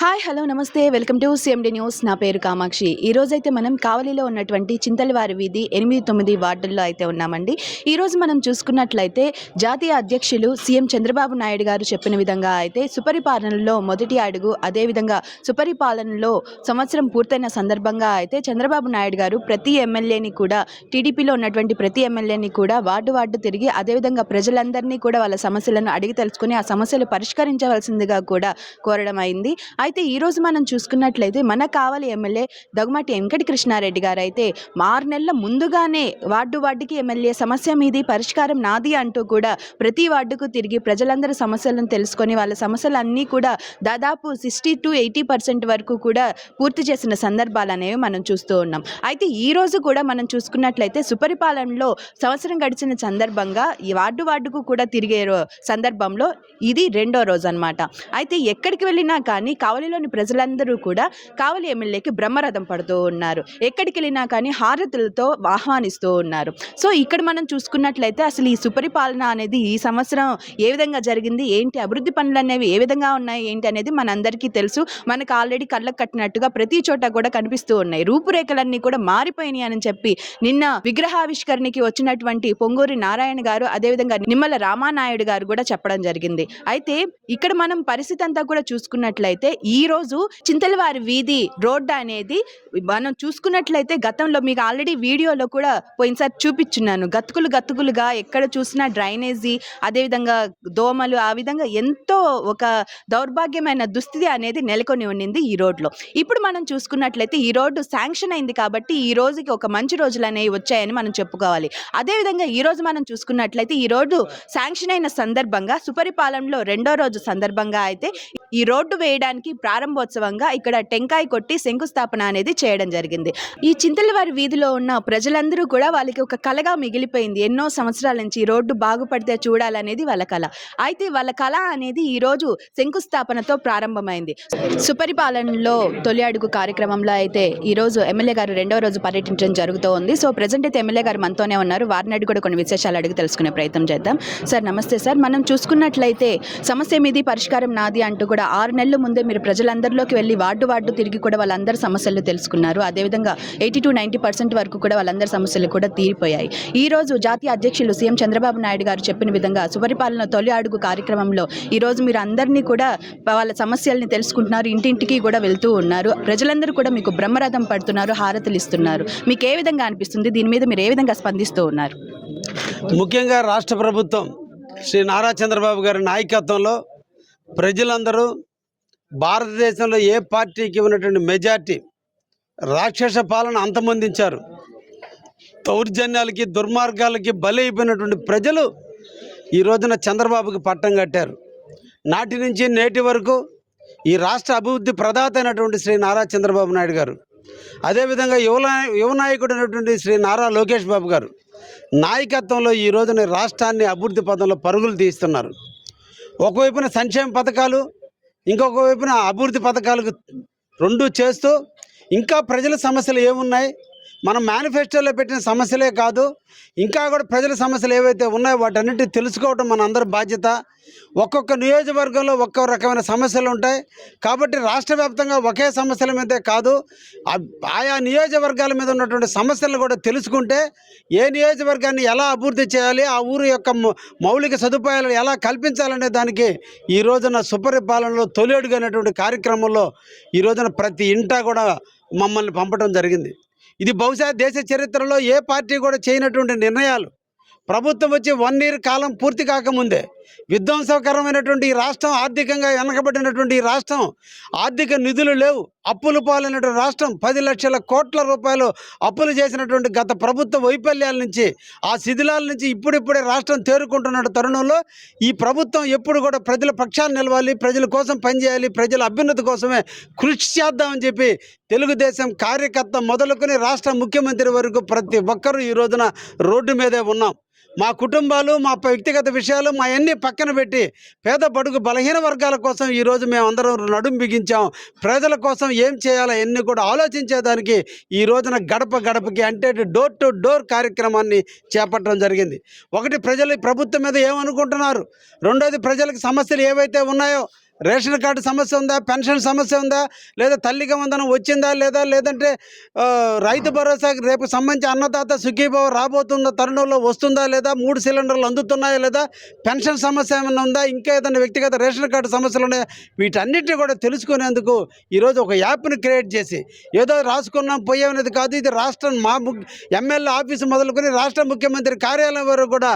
Hi hello namaste. Welcome to CMD news. నా పేరు కామాక్షి. ఈ రోజైతే మనం కావలిలో ఉన్నటువంటి చింతలవారి వీధి ఎనిమిది తొమ్మిది వార్డుల్లో అయితే ఉన్నామండి. ఈరోజు మనం చూసుకున్నట్లయితే జాతీయ అధ్యక్షులు సీఎం చంద్రబాబు నాయుడు గారు చెప్పిన విధంగా అయితే సుపరిపాలనలో మొదటి అడుగు అదేవిధంగా సుపరిపాలనలో సంవత్సరం పూర్తయిన సందర్భంగా అయితే చంద్రబాబు నాయుడు గారు ప్రతి ఎమ్మెల్యేని కూడా టీడీపీలో ఉన్నటువంటి ప్రతి ఎమ్మెల్యేని కూడా వార్డు వార్డు తిరిగి అదేవిధంగా ప్రజలందరినీ కూడా వాళ్ళ సమస్యలను అడిగి తెలుసుకుని ఆ సమస్యలు పరిష్కరించవలసిందిగా కూడా కోరడం అయింది. అయితే ఈరోజు మనం చూసుకున్నట్లయితే మన కావలి ఎమ్మెల్యే దగ్గుమాటి వెంకట కృష్ణారెడ్డి గారు అయితే ఆరు నెలల ముందుగానే వార్డు వార్డుకి ఎమ్మెల్యే సమస్య మీది పరిష్కారం నాది అంటూ కూడా ప్రతి వార్డుకు తిరిగి ప్రజలందరి సమస్యలను తెలుసుకొని వాళ్ళ సమస్యలన్నీ కూడా దాదాపు సిక్స్టీ టు ఎయిటీ పర్సెంట్ వరకు కూడా పూర్తి చేసిన సందర్భాలు అనేవి మనం చూస్తూ ఉన్నాం. అయితే ఈ రోజు కూడా మనం చూసుకున్నట్లయితే సుపరిపాలనలో సంవత్సరం గడిచిన సందర్భంగా ఈ వార్డు వార్డుకు కూడా తిరిగే రో- సందర్భంలో ఇది రెండో రోజు అనమాట అయితే ఎక్కడికి వెళ్ళినా కానీ కావలిలోని ప్రజలందరూ కూడా కావలి ఎమ్మెల్యేకి బ్రహ్మరథం పడుతూ ఉన్నారు. ఎక్కడికి వెళ్ళినా కానీ హారతులతో ఆహ్వానిస్తూ ఉన్నారు. సో ఇక్కడ మనం చూసుకున్నట్లయితే అసలు ఈ సుపరిపాలన అనేది ఈ సంవత్సరం ఏ విధంగా జరిగింది? ఏంటి? అభివృద్ధి పనులు అనేవి ఏ విధంగా ఉన్నాయి? ఏంటి అనేది మనందరికీ తెలుసు. మనకు ఆల్రెడీ కళ్ళకు కట్టినట్టుగా ప్రతి చోట కూడా కనిపిస్తూ ఉన్నాయి. రూపురేఖలన్నీ కూడా మారిపోయినాయి అని చెప్పి నిన్న విగ్రహావిష్కరణకి వచ్చినటువంటి పొంగూరి నారాయణ గారు అదేవిధంగా నిమ్మల రామానాయుడు గారు కూడా చెప్పడం జరిగింది. అయితే ఇక్కడ మనం పరిస్థితి అంతా కూడా చూసుకున్నట్లయితే ఈ రోజు చింతలవారి వీధి రోడ్డు అనేది మనం చూసుకున్నట్లయితే గతంలో మీకు ఆల్రెడీ వీడియోలో కూడా పోయినసారి చూపించున్నాను. గతుకులు గతుకులుగా ఎక్కడ చూసినా డ్రైనేజీ అదేవిధంగా దోమలు ఆ విధంగా ఎంతో ఒక దౌర్భాగ్యమైన దుస్థితి అనేది నెలకొని ఉండింది ఈ రోడ్లో ఇప్పుడు మనం చూసుకున్నట్లయితే ఈ రోడ్డు శాంక్షన్ అయింది కాబట్టి ఈ రోజుకి ఒక మంచి రోజులు అనేవి వచ్చాయని మనం చెప్పుకోవాలి. అదేవిధంగా ఈ రోజు మనం చూసుకున్నట్లయితే ఈ రోడ్డు శాంక్షన్ అయిన సందర్భంగా సుపరిపాలనలో రెండో రోజు సందర్భంగా అయితే ఈ రోడ్డు వేయడానికి ప్రారంభోత్సవంగా ఇక్కడ టెంకాయ కొట్టి శంకుస్థాపన అనేది చేయడం జరిగింది. ఈ చింతలవారి వీధిలో ఉన్న ప్రజలందరూ కూడా వాళ్ళకి ఒక కళగా మిగిలిపోయింది. ఎన్నో సంవత్సరాల నుంచి రోడ్డు బాగుపడితే చూడాలనేది వాళ్ళ కళ అయితే వాళ్ళ కళ అనేది ఈ రోజు శంకుస్థాపనతో ప్రారంభమైంది. సుపరిపాలనలో తొలి అడుగు కార్యక్రమంలో అయితే ఈ రోజు ఎమ్మెల్యే గారు రెండవ రోజు పర్యటించడం జరుగుతూ ఉంది. సో ప్రజెంట్ అయితే ఎమ్మెల్యే గారు మనతోనే ఉన్నారు. వారిని అడిగి కూడా కొన్ని విశేషాలు అడిగి తెలుసుకునే ప్రయత్నం చేద్దాం. సార్ నమస్తే సార్. మనం చూసుకున్నట్లయితే సమస్య మీది పరిష్కారం నాది అంటూ కూడా ఆరు నెలల ముందే మీరు ప్రజలందరిలోకి వెళ్ళి వార్డు వార్డు తిరిగి కూడా వాళ్ళందరి సమస్యలు తెలుసుకున్నారు. అదేవిధంగా ఎయిటీ టు నైంటీ పర్సెంట్ వరకు కూడా వాళ్ళందరి సమస్యలు కూడా తీరిపోయాయి. ఈ రోజు జాతీయ అధ్యక్షులు సీఎం చంద్రబాబు నాయుడు గారు చెప్పిన విధంగా సుపరిపాలన తొలి అడుగు కార్యక్రమంలో ఈరోజు మీరు అందరినీ కూడా వాళ్ళ సమస్యల్ని తెలుసుకుంటున్నారు ఇంటింటికి కూడా వెళ్తూ ఉన్నారు. ప్రజలందరూ కూడా మీకు బ్రహ్మరథం పడుతున్నారు హారతులు ఇస్తున్నారు. మీకు ఏ విధంగా అనిపిస్తుంది? దీని మీద మీరు ఏ విధంగా స్పందిస్తూ ఉన్నారు? ముఖ్యంగా రాష్ట్ర ప్రభుత్వం శ్రీ నారా చంద్రబాబు గారి నాయకత్వంలో ప్రజలందరూ భారతదేశంలో ఏ పార్టీకి ఉన్నటువంటి మెజార్టీ రాక్షస పాలన అంతమొందించారు. దౌర్జన్యాలకి దుర్మార్గాలకి బలైపోయినటువంటి ప్రజలు ఈ రోజున చంద్రబాబుకి పట్టం కట్టారు. నాటి నుంచి నేటి వరకు ఈ రాష్ట్ర అభివృద్ధి ప్రదాత అయినటువంటి శ్రీ నారా చంద్రబాబు నాయుడు గారు అదేవిధంగా యువ యువనాయకుడు అయినటువంటి శ్రీ నారా లోకేష్ బాబు గారు నాయకత్వంలో ఈ రోజున రాష్ట్రాన్ని అభివృద్ధి పదంలో పరుగులు తీస్తున్నారు. ఒకవైపున సంక్షేమ పథకాలు ఇంకొక వైపున అభివృద్ధి పథకాలకు రెండు చేస్తూ ఇంకా ప్రజల సమస్యలు ఏమున్నాయి? మనం మేనిఫెస్టోలో పెట్టిన సమస్యలే కాదు ఇంకా కూడా ప్రజల సమస్యలు ఏవైతే ఉన్నాయో వాటన్నిటిని తెలుసుకోవడం మన అందరి బాధ్యత. ఒక్కొక్క నియోజకవర్గంలో ఒక్కో రకమైన సమస్యలు ఉంటాయి. కాబట్టి రాష్ట్ర వ్యాప్తంగా ఒకే సమస్యల మీదే కాదు ఆయా నియోజకవర్గాల మీద ఉన్నటువంటి సమస్యలను కూడా తెలుసుకుంటే ఏ నియోజకవర్గాన్ని ఎలా అభివృద్ధి చేయాలి ఆ ఊరు యొక్క మౌలిక సదుపాయాలు ఎలా కల్పించాలనే దానికి ఈ రోజున సుపరిపాలనలో తొలి అడుగు అనేటువంటి కార్యక్రమంలో ఈ రోజున ప్రతి ఇంటా కూడా మమ్మల్ని పంపడం జరిగింది. ఇది బహుశా దేశ చరిత్రలో ఏ పార్టీ కూడా చేయనటువంటి నిర్ణయాలు. ప్రభుత్వం వచ్చి వన్ ఇయర్ కాలం పూర్తి కాకముందే విధ్వంసకరమైనటువంటి ఈ రాష్ట్రం ఆర్థికంగా వెనకబడినటువంటి ఈ రాష్ట్రం ఆర్థిక నిధులు లేవు. అప్పులు పాలైనటువంటి రాష్ట్రం పది లక్షల కోట్ల రూపాయలు అప్పులు చేసినటువంటి గత ప్రభుత్వ వైఫల్యాల నుంచి ఆ శిథిలాల నుంచి ఇప్పుడిప్పుడే రాష్ట్రం తేరుకుంటున్న తరుణంలో ఈ ప్రభుత్వం ఎప్పుడు కూడా ప్రజల పక్షాన్ని నిలవాలి ప్రజల కోసం పనిచేయాలి ప్రజల అభ్యున్నతి కోసమే కృషి చేద్దామని చెప్పి తెలుగుదేశం కార్యకర్త మొదలుకొని రాష్ట్ర ముఖ్యమంత్రి వరకు ప్రతి ఒక్కరూ ఈ రోజున రోడ్డు మీదే ఉన్నాం. మా కుటుంబాలు మా వ్యక్తిగత విషయాలు మా అన్ని పక్కన పెట్టి పేద బడుగు బలహీన వర్గాల కోసం ఈరోజు మేము అందరం నడుం బిగించాం. ప్రజల కోసం ఏం చేయాలో అన్నీ కూడా ఆలోచించేదానికి ఈ రోజున గడప గడపకి అంటే డోర్ టు డోర్ కార్యక్రమాన్ని చేపట్టడం జరిగింది. ఒకటి ప్రజలు ప్రభుత్వం మీద ఏమనుకుంటున్నారు? రెండోది ప్రజలకు సమస్యలు ఏవైతే ఉన్నాయో రేషన్ కార్డు సమస్య ఉందా? పెన్షన్ సమస్య ఉందా? లేదా తల్లికి వందనం వచ్చిందా లేదా? లేదంటే రైతు భరోసా రేపు సంబంధించి అన్నదాత సుఖీభావ రాబోతున్న తరుణంలో వస్తుందా లేదా? మూడు సిలిండర్లు అందుతున్నాయా లేదా? పెన్షన్ సమస్య ఏమైనా ఉందా? ఇంకా ఏదైనా వ్యక్తిగత రేషన్ కార్డు సమస్యలు ఉన్నాయా? వీటన్నిటిని కూడా తెలుసుకునేందుకు ఈరోజు ఒక యాప్ని క్రియేట్ చేసి ఏదో రాసుకున్నాం పోయేది కాదు. ఇది రాష్ట్రం మా ఎమ్మెల్యే ఆఫీసు మొదలుకొని రాష్ట్ర ముఖ్యమంత్రి కార్యాలయం వరకు కూడా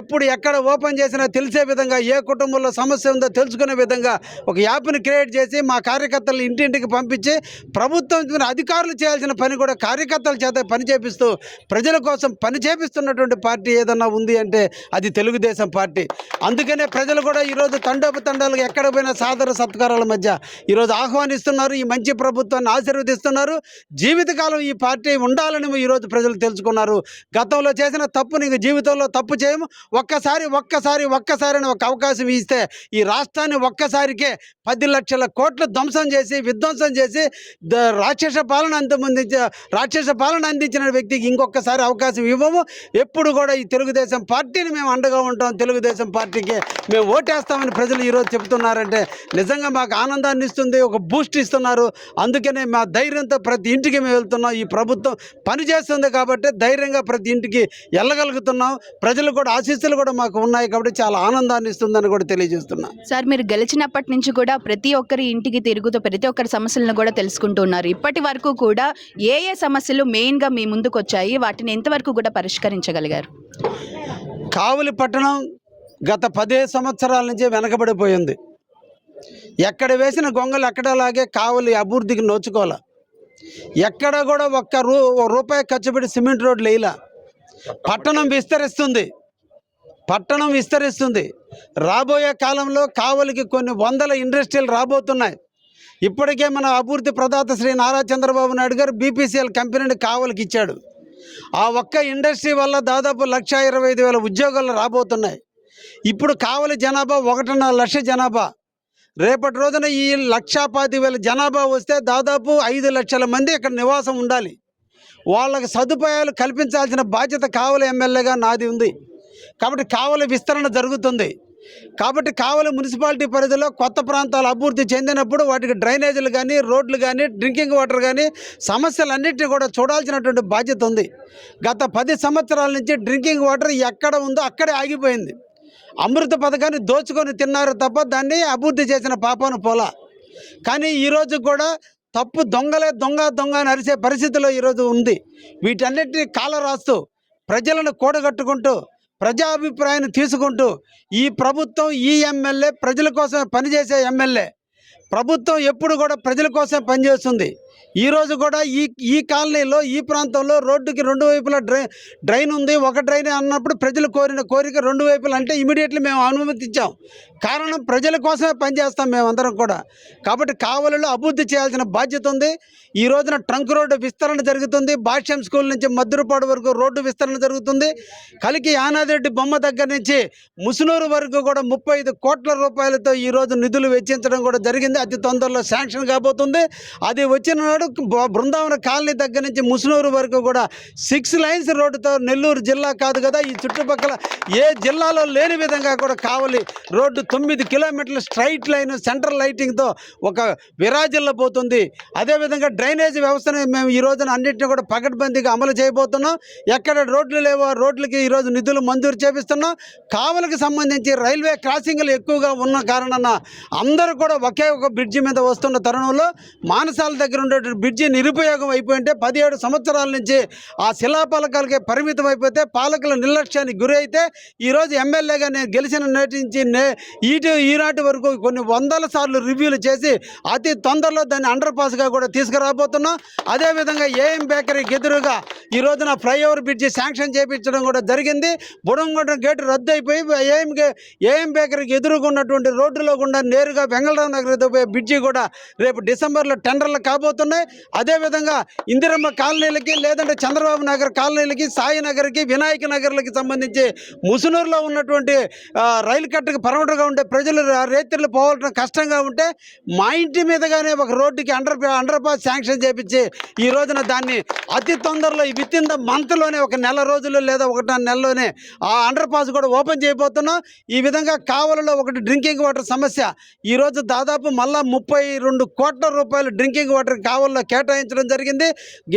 ఎప్పుడు ఎక్కడ ఓపెన్ చేసినా తెలిసే విధంగా ఏ కుటుంబంలో సమస్య ఉందో తెలుసుకునే విధంగా ఒక యాప్ని క్రియేట్ చేసి మా కార్యకర్తలు ఇంటింటికి పంపించి ప్రభుత్వం అధికారులు చేయాల్సిన పని కూడా కార్యకర్తల చేత పని చేపిస్తూ ప్రజల కోసం పని చేపిస్తున్నటువంటి పార్టీ ఏదన్నా ఉంది అంటే అది తెలుగుదేశం పార్టీ. అందుకనే ప్రజలు కూడా ఈరోజు తండోపతండాలుగా ఎక్కడ పోయినా సాదర సత్కారాల మధ్య ఈరోజు ఆహ్వానిస్తున్నారు ఈ మంచి ప్రభుత్వాన్ని ఆశీర్వదిస్తున్నారు. జీవితకాలం ఈ పార్టీ ఉండాలని ఈరోజు ప్రజలు తెలుసుకున్నారు. గతంలో చేసిన తప్పు నీకు జీవితంలో తప్పు చేయము. ఒక్కసారి ఒక్కసారి ఒక్కసారి అని ఒక అవకాశం ఇస్తే ఈ రాష్ట్రాన్ని ఒక్కసారికి పది లక్షల కోట్లు ధ్వంసం చేసి విధ్వంసం చేసి ద- రాక్షస పాలన అంతమందించ రాక్షస పాలన అందించిన వ్యక్తికి ఇంకొకసారి అవకాశం ఇవ్వము. ఎప్పుడు కూడా ఈ తెలుగుదేశం పార్టీని మేము అండగా ఉంటాం. తెలుగుదేశం పార్టీకి మేము ఓటేస్తామని ప్రజలు ఈరోజు చెప్తున్నారంటే నిజంగా మాకు ఆనందాన్ని ఇస్తుంది ఒక బూస్ట్ ఇస్తున్నారు. అందుకనే మా ధైర్యంతో ప్రతి ఇంటికి మేము వెళ్తున్నాం. ఈ ప్రభుత్వం పని చేస్తుంది కాబట్టి ధైర్యంగా ప్రతి ఇంటికి వెళ్ళగలుగుతున్నాం. ప్రజలు కూడా ఆశీస్సులు కూడా మాకు ఉన్నాయి కాబట్టి చాలా ఆనందాన్ని ఇస్తుందని కూడా తెలియజేస్తున్నాం. సార్ మీరు గెలిచినప్పటి నుంచి కూడా ప్రతి ఒక్కరి ఇంటికి తిరుగుతూ ప్రతి ఒక్కరి సమస్యలను కూడా తెలుసుకుంటున్నారు ఇప్పటి వరకు కూడా ఏ ఏ సమస్యలు మెయిన్గా మీ ముందుకు వచ్చాయి వాటిని ఎంతవరకు కూడా పరిష్కరించగలిగారు? కావలి పట్టణం గత పదే సంవత్సరాల నుంచి వెనకబడిపోయింది. ఎక్కడ వేసిన గొంగలు ఎక్కడలాగే కావలి అభివృద్ధికి నోచుకోవాలి. ఎక్కడ కూడా ఒక్క రూ ఓ రూపాయి ఖర్చు పెట్టి సిమెంట్ రోడ్లు వేయలా. పట్టణం విస్తరిస్తుంది. పట్టణం విస్తరిస్తుంది. రాబోయే కాలంలో కావలికి కొన్ని వందల ఇండస్ట్రీలు రాబోతున్నాయి. ఇప్పటికే మన అభివృద్ధి ప్రదాత శ్రీ నారా చంద్రబాబు నాయుడు గారు బీపీసీఎల్ కంపెనీని కావలికి ఇచ్చాడు. ఆ ఒక్క ఇండస్ట్రీ వల్ల దాదాపు లక్ష ఇరవై ఐదు వేల ఉద్యోగాలు రాబోతున్నాయి. ఇప్పుడు కావలి జనాభా ఒకటిన్నర లక్ష జనాభా. రేపటి రోజున ఈ లక్షా పాతి వేల జనాభా వస్తే దాదాపు ఐదు లక్షల మంది ఇక్కడ నివాసం ఉండాలి. వాళ్ళకి సదుపాయాలు కల్పించాల్సిన బాధ్యత కావలి ఎమ్మెల్యేగా నాది ఉంది. కాబట్టి కావలి విస్తరణ జరుగుతుంది. కాబట్టి కావలి మున్సిపాలిటీ పరిధిలో కొత్త ప్రాంతాలు అభివృద్ధి చెందినప్పుడు వాటికి డ్రైనేజీలు కానీ రోడ్లు కానీ డ్రింకింగ్ వాటర్ కానీ సమస్యలన్నింటినీ కూడా చూడాల్సినటువంటి బాధ్యత ఉంది. గత పది సంవత్సరాల నుంచి డ్రింకింగ్ వాటర్ ఎక్కడ ఉందో అక్కడే ఆగిపోయింది. అమృత పథకాన్ని దోచుకొని తిన్నారు తప్ప దాన్ని అభివృద్ధి చేసిన పాపాను పోలా. కానీ ఈరోజు కూడా తప్పు దొంగలే దొంగ దొంగ అని అరిసే పరిస్థితిలో ఈరోజు ఉంది. వీటన్నిటిని కాల రాస్తూ ప్రజలను కూడగట్టుకుంటూ ప్రజాభిప్రాయాన్ని తీసుకుంటూ ఈ ప్రభుత్వం ఈ ఎమ్మెల్యే ప్రజల కోసమే పనిచేసే ఎమ్మెల్యే ప్రభుత్వం ఎప్పుడు కూడా ప్రజల కోసం పనిచేస్తుంది. ఈరోజు కూడా ఈ ఈ కాలనీలో ఈ ప్రాంతంలో రోడ్డుకి రెండు వైపులా డ్రై డ్రైన్ ఉంది. ఒక డ్రైన్ అన్నప్పుడు ప్రజలు కోరిన కోరిక రెండు వైపులు అంటే ఇమీడియట్లీ మేము అనుమతించాం కారణం ప్రజల కోసమే పనిచేస్తాం మేమందరం కూడా. కాబట్టి కావలిలో అభివృద్ధి చేయాల్సిన బాధ్యత ఉంది. ఈ రోజున ట్రంక్ రోడ్డు విస్తరణ జరుగుతుంది. భాష్యం స్కూల్ నుంచి మద్దురుపాడు వరకు రోడ్డు విస్తరణ జరుగుతుంది. కలికి యానాదిరెడ్డి బొమ్మ దగ్గర నుంచి ముసునూరు వరకు కూడా ముప్పై ఐదు కోట్ల రూపాయలతో ఈరోజు నిధులు వెచ్చించడం కూడా జరిగింది. అతి తొందరలో శాంక్షన్ కాబోతుంది. అది వచ్చిన నాడు బృందావన కాలనీ దగ్గర నుంచి ముసునూరు వరకు కూడా సిక్స్ లైన్స్ రోడ్డుతో నెల్లూరు జిల్లా కాదు కదా ఈ చుట్టుపక్కల ఏ జిల్లాలో లేని విధంగా కూడా కావలి రోడ్డు తొమ్మిది కిలోమీటర్ల స్ట్రైట్ లైన్ సెంట్రల్ లైటింగ్తో ఒక విరాజిల్ల పోతుంది. అదేవిధంగా డ్రైనేజ్ వ్యవస్థను మేము ఈ రోజున అన్నింటినీ కూడా పకడ్బందీగా అమలు చేయబోతున్నాం. ఎక్కడ రోడ్లు లేవో రోడ్లకి ఈరోజు నిధులు మంజూరు చేపిస్తున్నాం. కావలికి సంబంధించి రైల్వే క్రాసింగ్లు ఎక్కువగా ఉన్న కారణాన అందరూ కూడా ఒకే ఒక బ్రిడ్జి మీద వస్తున్న తరుణంలో మానసాల దగ్గర ఉండేటువంటి బ్రిడ్జి నిరుపయోగం అయిపోయింటే పదిహేడు సంవత్సరాల నుంచి ఆ శిలాపలకాలకే పరిమితం అయిపోతే పాలకుల నిర్లక్ష్యానికి గురి అయితే ఈరోజు ఎమ్మెల్యేగా నేను గెలిచిన నేటి నుంచి నే ఈటి ఈనాటి వరకు కొన్ని వందల సార్లు రివ్యూలు చేసి అతి తొందరలో దాన్ని అండర్ పాస్గా కూడా తీసుకురాబోతున్నాం. అదేవిధంగా ఏఎం బేకరీకి ఎదురుగా ఈ రోజున ఫ్లైఓవర్ బ్రిడ్జి శాంక్షన్ చేయించడం కూడా జరిగింది. బుడంగొండ గేటు రద్దు అయిపోయి ఏఎం ఏఎం బేకరీకి ఎదురుగా ఉన్నటువంటి రోడ్డులో గుండా నేరుగా వెంగళరావు నగర్ పోయే బ్రిడ్జి కూడా రేపు డిసెంబర్లో టెండర్లు కాబోతున్నాయి. అదేవిధంగా ఇందిరమ్మ కాలనీలకి లేదంటే చంద్రబాబు నగర్ కాలనీలకి సాయి నగర్కి వినాయక నగర్లకి సంబంధించి ముసునూరులో ఉన్నటువంటి రైలు కట్టకు పరమటగా ఉండే ప్రజలు రైతులు రేత్రులు పోవడం కష్టంగా ఉంటే మా ఇంటి మీదగానే ఒక రోడ్డుకి అండర్ అండర్ పాస్ శాంక్షన్ చేపించి ఈ రోజున దాన్ని అతి తొందరలో విత్ ఇన్ ద మంత్లోనే ఒక నెల రోజులు లేదా ఒకటిన్నర నెలలోనే ఆ అండర్ పాస్ కూడా ఓపెన్ చేయబోతున్నాం. ఈ విధంగా కావలలో ఒకటి డ్రింకింగ్ వాటర్ సమస్య. ఈ రోజు దాదాపు మళ్ళా ముప్పై రెండు కోట్ల రూపాయలు డ్రింకింగ్ వాటర్ కావల్లో కేటాయించడం జరిగింది.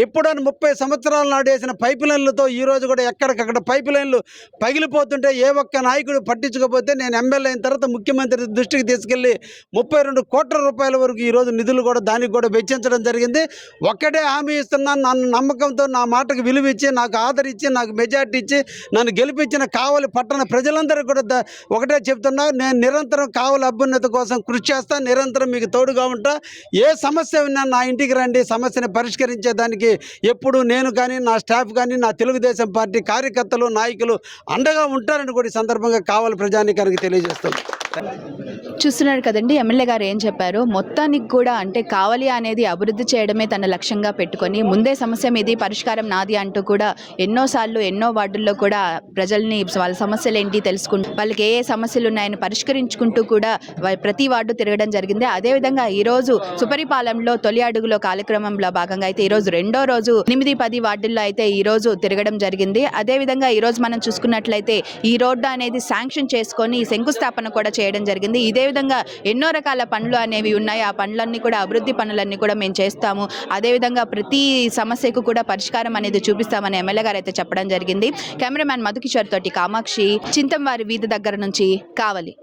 ఎప్పుడైనా ముప్పై సంవత్సరాల నాడు వేసిన పైప్ లైన్లతో ఈ రోజు కూడా ఎక్కడికక్కడ పైప్ లైన్లు పగిలిపోతుంటే ఏ ఒక్క నాయకుడు పట్టించుకోకపోతే నేను ఎమ్మెల్యే అయిన తర్వాత ముఖ్యమంత్రి దృష్టికి తీసుకెళ్ళి ముప్పై రెండు కోట్ల రూపాయల వరకు ఈరోజు నిధులు కూడా దానికి కూడా వెచ్చించడం జరిగింది. ఒక్కటే హామీ ఇస్తున్నాను. నన్ను నమ్మకంతో నా మాట మాటకు విలువ ఇచ్చి నాకు ఆదరించి నాకు మెజార్టీ ఇచ్చి నన్ను గెలిపించిన కావలి పట్టణ ప్రజలందరూ కూడా ఒకటే చెప్తున్నా నేను నిరంతరం కావలి అభ్యున్నతి కోసం కృషి చేస్తా నిరంతరం మీకు తోడుగా ఉంటా. ఏ సమస్య ఉన్నా నా ఇంటికి రండి సమస్యని పరిష్కరించేదానికి ఎప్పుడు నేను కానీ నా స్టాఫ్ కానీ నా తెలుగుదేశం పార్టీ కార్యకర్తలు నాయకులు అండగా ఉంటారని కూడా ఈ సందర్భంగా కావాలి ప్రజానికానికి తెలియజేస్తాను చూస్తున్నారు కదండి ఎమ్మెల్యే గారు ఏం చెప్పారు? మొత్తానికి కూడా అంటే కావాలి అనేది అభివృద్ధి చేయడమే తన లక్ష్యంగా పెట్టుకొని ముందే సమస్య మీది పరిష్కారం నాది అంటూ కూడా ఎన్నోసార్లు ఎన్నో వార్డుల్లో కూడా ప్రజల్ని వాళ్ళ సమస్యలు ఏంటి తెలుసుకుంటూ వాళ్ళకి ఏ ఏ సమస్యలు ఉన్నాయని పరిష్కరించుకుంటూ కూడా ప్రతి వార్డు తిరగడం జరిగింది. అదేవిధంగా ఈరోజు సుపరిపాలెంలో తొలి అడుగులో కార్యక్రమంలో భాగంగా అయితే ఈరోజు రెండో రోజు ఎనిమిది పది వార్డుల్లో అయితే ఈరోజు తిరగడం జరిగింది. అదేవిధంగా ఈరోజు మనం చూసుకున్నట్లయితే ఈ రోడ్డు అనేది శాంక్షన్ చేసుకొని శంకుస్థాపన కూడా చేయడం జరిగింది. ఇదే విధంగా ఎన్నో రకాల పనులు అనేవి ఉన్నాయి. ఆ పనులన్నీ కూడా అభివృద్ధి పనులన్నీ కూడా మేము చేస్తాము. అదేవిధంగా ప్రతి సమస్యకు కూడా పరిష్కారం అనేది చూపిస్తామని ఎమ్మెల్యే గారు అయితే చెప్పడం జరిగింది. కెమెరామ్యాన్ మధుకిషోర్ తోటి కామాక్షి చింతంవారి వీధి దగ్గర నుంచి కావలి.